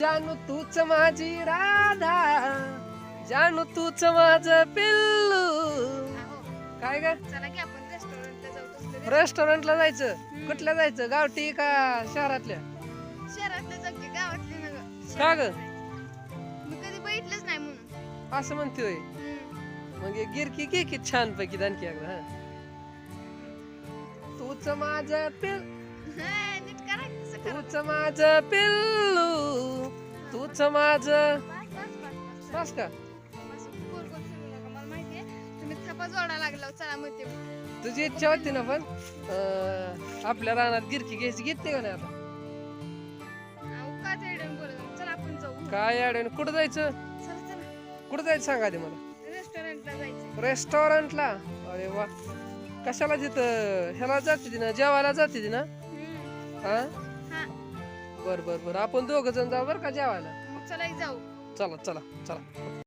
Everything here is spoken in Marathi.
जानू तूच माझी राधा जानू तूच माझ पिल्लू. काय ग? चला की आपण रेस्टॉरंटला जाऊ तसलं रेस्टॉरंटला जायचं. कुठल्या जायचं? गावठी का शहरातल्या? शहरातलं की गावातली नग का ग? मी कधी बघितलंच नाही म्हणून. असं म्हणते होय हम्म. मग गिरकी घे की छान पैकी आणखी एकदा हा. तूच माझ पिल हा, नीट करा की तसं करा. तूच माझ पिल्लू. तूच माझ. बस, का. तुझी इच्छा होती ना पण आपल्या रानात गिरकी घ्यायची घेते का नाही आता? ते काय अडवण कुठं जायचं? कुठं जायचं सांगा आधी मला? रेस्टॉरंटला जायचं रेस्टॉरंटला अरे वा. कशाला तिथं ह्याला जाते ती ना जेवायला जाते ती ना. हा? हा. बर बर बर. आपण दोघ जण जाऊ बर का जेवायला? मग चला एक जाऊ चला चला चला.